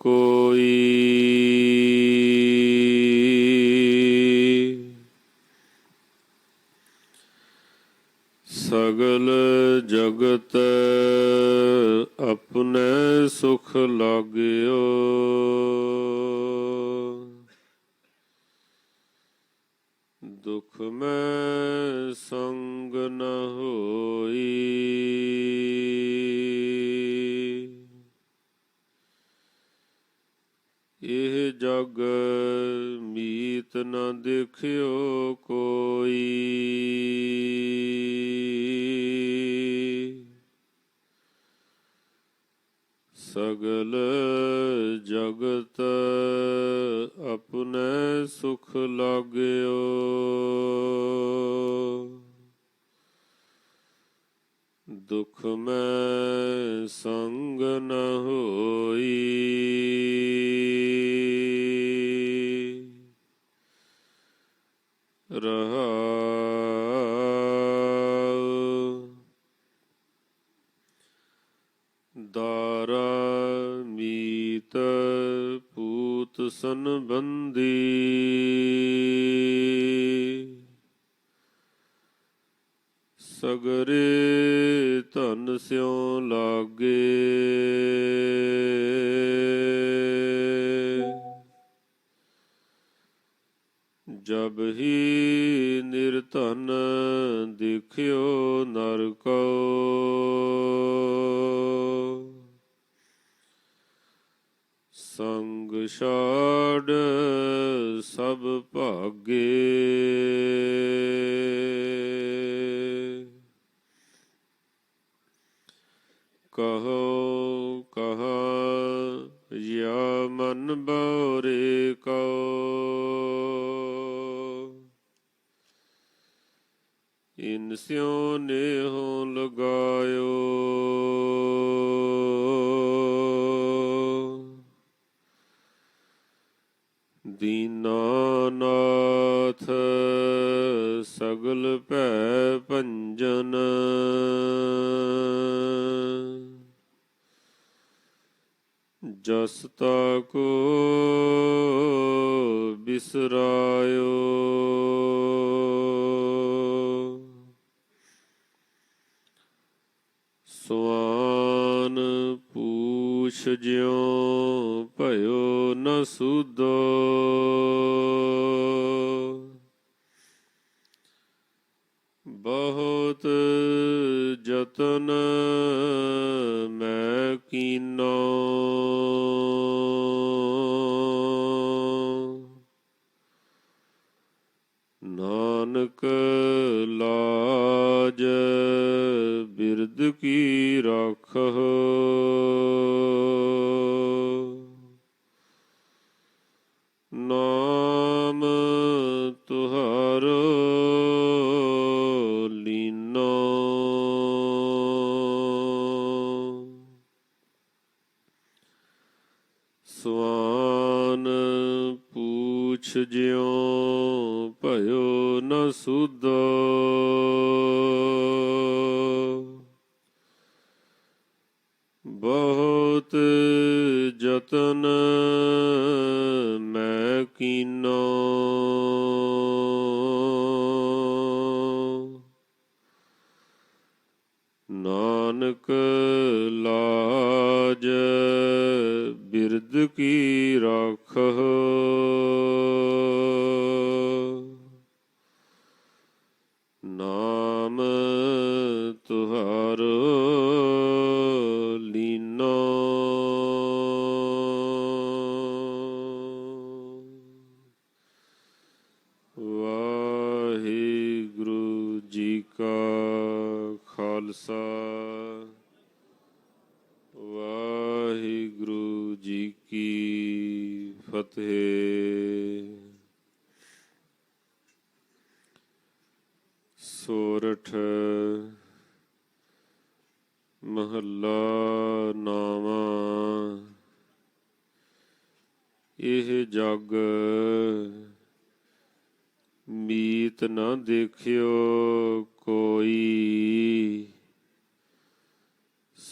ਕੋਈ। ਸਗਲ ਜਗਤ ਮੀਤ ਨ ਦੇਖਿਓ ਕੋਈ। ਸਗਲ ਜਗਤ ਆਪਣੇ ਸੁਖ ਲਾਗਿਓ। ਦੁਖ ਮੈਂ ਪੂਤ ਸਗਰੇ ਧਨ ਸਿਉ ਲਾਗੇ। ਜਬ ਹੀ ਨਿਰਧਨ ਦੇਖਿਓ ਨਰਕੋ। ਸੰਗ ਛਾੜ ਸਭ ਭਾਗੇ। ਕਹੋ ਕਹਾ ਯਾ ਮਨ ਬੋਰੇ ਕੋ। ਇਨ ਸਿਉ ਨੇਹੋ ਲਗਾਇਓ। ਦੀਨਾਨਾਥ ਸਗਲ ਭੈ ਭੰਜਨ। ਜਸ ਤਾਕੋ ਬਿਸਰਾਇਓ ਸਵਾਨ ਪੂਛ ਜਿਉ ਭਇਓ ਨ ਸੁਦੋ ਬਹੁਤ ਜਤਨ ਮੈਂ ਕੀਨੋ। ਨਾਨਕ ਲਾਜ ਬਿਰਦ ਕੀ ਸਵਾਨ ਪੂਛ ਜਿਉ ਭਇਓ ਨ ਸੁਦੋ ਬਹੁਤ ਜਤਨ ਮੈਂ ਕੀਨੋ ਕੀ ਰਖ? ਨਾਮ ਤੁਹਾਰ ਲੀਨਾ। ਵਾਹਿਗੁਰੂ ਜੀ ਕਾ ਖਾਲਸਾ। ਫਤਿਹ ਸੋਰਠ ਮਹੱਲਾ ਨਾਵਾ ਇਹ ਜਗ ਮੀਤ ਨਾ ਦੇਖਿਓ ਕੋਈ।